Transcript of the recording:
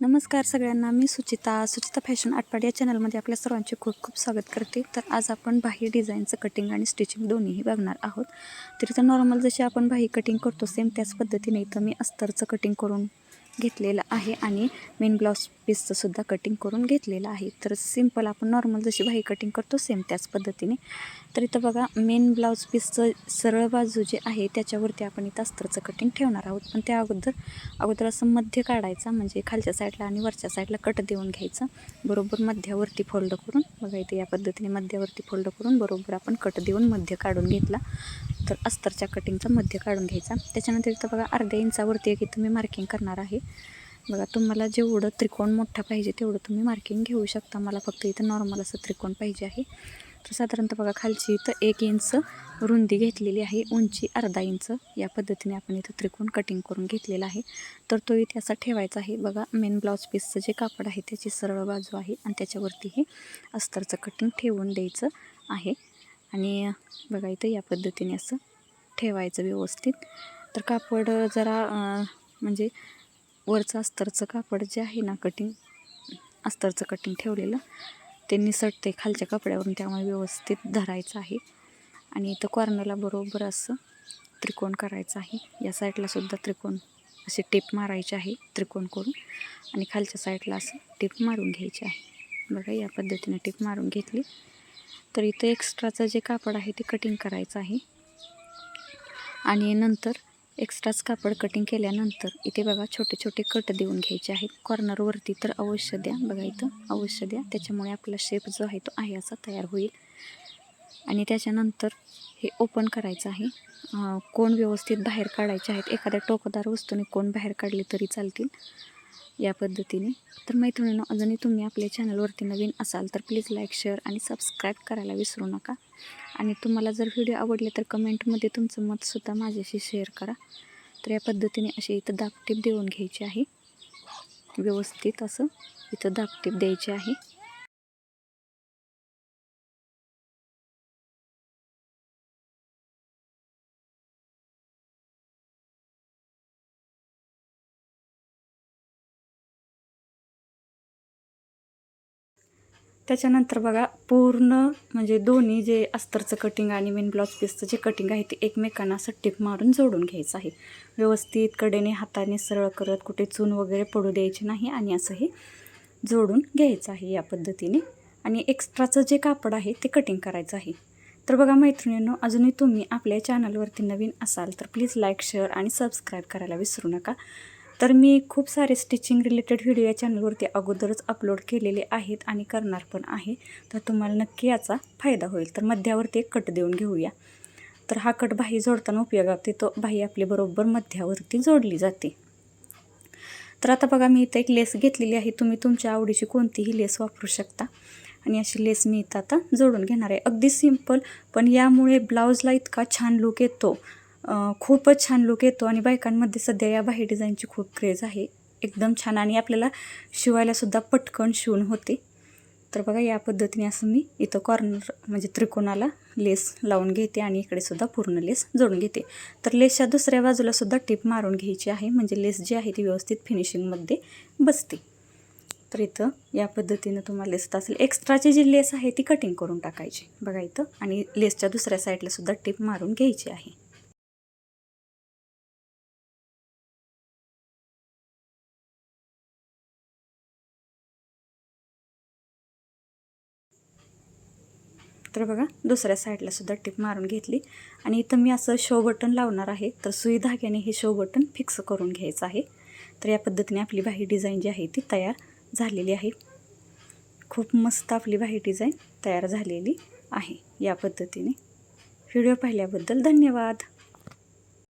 नमस्कार सगळ्यांना मी सुचिता सुचिता फॅशन आटपाड या चॅनलमध्ये आपल्या सर्वांचे खूप खूप स्वागत करते. तर आज आपण बाही डिझाईनचं कटिंग आणि स्टिचिंग दोन्हीही बघणार आहोत. तर इथं नॉर्मल जशी आपण बाही कटिंग करतो सेम त्याच पद्धतीने इथं मी अस्तरचं कटिंग करून घेतलेलं आहे आणि मेन ब्लाऊज पीसचंसुद्धा कटिंग करून घेतलेलं आहे. तर सिंपल आपण नॉर्मल जशी बाही कटिंग करतो सेम त्याच पद्धतीने. तर इथं बघा मेन ब्लाऊज पीसचं सरळ बाजू जे आहे त्याच्यावरती आपण इथं अस्तरचं कटिंग ठेवणार आहोत. पण त्या अगोदर अगोदर असं मध्य काढायचा म्हणजे खालच्या साईडला आणि वरच्या साईडला कट देऊन घ्यायचं. बरोबर मध्यावरती फोल्ड करून बघा इथे या पद्धतीने मध्यावरती फोल्ड करून बरोबर आपण कट देऊन मध्य काढून घेतला. तर अस्तरच्या कटिंगचा मध्य काढून घ्यायचा. त्याच्यानंतर इथं बघा अर्ध्या इंचावरती एक इथं मी मार्किंग करणार आहे. बघा तुम्हाला जेवढं त्रिकोण मोठा पाहिजे तेवढं तुम्ही मार्किंग घेऊ शकता. मला फक्त इथं नॉर्मल असं त्रिकोण पाहिजे आहे. तर साधारणतः बघा खालची इथं एक इंच रुंदी घेतलेली आहे. उंची अर्धा इंच. या पद्धतीने आपण इथं त्रिकोण कटिंग करून घेतलेला आहे. तर तो इथे असा ठेवायचा आहे. बघा मेन ब्लाऊज पीसचं जे कापड आहे त्याची सरळ बाजू आहे आणि त्याच्यावरती हे अस्तरचं कटिंग ठेवून द्यायचं आहे. आणि बघा इथं या पद्धतीने असं ठेवायचं व्यवस्थित. तर कापड जरा म्हणजे वरचं अस्तरचं कापड जे आहे ना कटिंग अस्तरचं कटिंग ठेवलेलं ते निसटते खालच्या कपड्यावरून त्यामुळे व्यवस्थित धरायचं आहे. आणि इथं कॉर्नरला बरोबर असं त्रिकोण करायचं आहे. या साईडला सुद्धा त्रिकोण असे टिप मारायचे आहे त्रिकोण करून. आणि खालच्या साईडला असं टिप मारून घ्यायची आहे. बघा या पद्धतीने टिप मारून घेतली. तर इथं एक्स्ट्राचं जे कापड आहे ते कटिंग करायचं आहे. आणि नंतर एक्स्ट्राच कापड कटिंग केल्यानंतर इथे बघा छोटे छोटे कट देऊन घ्यायचे आहेत. कॉर्नरवरती तर अवश्य द्या. बघा इथं अवश्य द्या. त्याच्यामुळे आपला शेप जो आहे तो आहे असा तयार होईल. आणि त्याच्यानंतर हे ओपन करायचं आहे. कोण व्यवस्थित बाहेर काढायचे आहेत. एखाद्या टोकदार वस्तूने कोण बाहेर काढले तरी चालतील. या पद्धतीने. तर मैत्रिणींनो अजूनही तुम्ही आपल्या चॅनलवरती नवीन असाल तर प्लीज लाईक शेअर आणि सबस्क्राईब करायला विसरू नका. आणि तुम्हाला जर व्हिडिओ आवडले तर कमेंटमध्ये तुमचं मतसुद्धा माझ्याशी शेअर करा. तर या पद्धतीने अशी इथं दाबटीप देऊन घ्यायची आहे. व्यवस्थित असं इथं दाबटीप द्यायची आहे. त्याच्यानंतर बघा पूर्ण म्हणजे दोन्ही जे अस्तरचं कटिंग आणि मेन ब्लाउज पीसचं जे कटिंग आहे ते एकमेकांना असं टिप मारून जोडून घ्यायचं आहे. व्यवस्थित कडेने हाताने सरळ करत कुठे चून वगैरे पडू द्यायची नाही आणि असं हे जोडून घ्यायचं आहे या पद्धतीने. आणि एक्स्ट्राचं जे कापड आहे ते कटिंग करायचं आहे. तर बघा मैत्रिणींनो अजूनही तुम्ही आपल्या चॅनलवरती नवीन असाल तर प्लीज लाईक शेअर आणि सबस्क्राईब करायला विसरू नका. तर मी खूप सारे स्टिचिंग रिलेटेड व्हिडिओ या चॅनलवरती अगोदरच अपलोड केलेले आहेत आणि करणार पण आहे. तर तुम्हाला नक्की याचा फायदा होईल. तर मध्यावरती एक कट देऊन घेऊया. तर हा कट बाही जोडताना उपयोगात येतो. बाही आपली बरोबर मध्यावरती जोडली जाते. तर आता बघा मी इथं एक लेस घेतलेली आहे. तुम्ही तुमच्या आवडीची कोणतीही लेस वापरू शकता. आणि अशी लेस मी इथं आता जोडून घेणार आहे. अगदी सिंपल पण यामुळे ब्लाऊजला इतका छान लुक येतो. खूपच छान लुक येतो आणि बायकांमध्ये सध्या या बाही डिझाईनची खूप क्रेज आहे. एकदम छान आणि आपल्याला शिवायलासुद्धा पटकन शिवून होते. तर बघा या पद्धतीने असं मी इथं कॉर्नर म्हणजे त्रिकोणाला लेस लावून घेते आणि इकडेसुद्धा पूर्ण लेस जोडून घेते. तर लेसच्या दुसऱ्या बाजूलासुद्धा टिप मारून घ्यायची आहे. म्हणजे लेस जी आहे ती व्यवस्थित फिनिशिंगमध्ये बसते. तर इथं या पद्धतीनं तुम्हाला लेस असेल. एक्स्ट्राची जी लेस आहे ती कटिंग करून टाकायची. बघा इथं. आणि लेसच्या दुसऱ्या साईडलासुद्धा टिप मारून घ्यायची आहे. तर बघा दुसऱ्या साईडला सुद्धा टिप मारून घेतली. आणि इथं मी असं शो बटन लावणार आहे. तर सुई धाग्याने हे शो बटन फिक्स करून घ्यायचं आहे. तर या पद्धतीने आपली बाही डिझाईन जी आहे ती तयार झालेली आहे. खूप मस्त आपली बाही डिझाईन तयार झालेली आहे या पद्धतीने. व्हिडिओ पाहिल्याबद्दल धन्यवाद.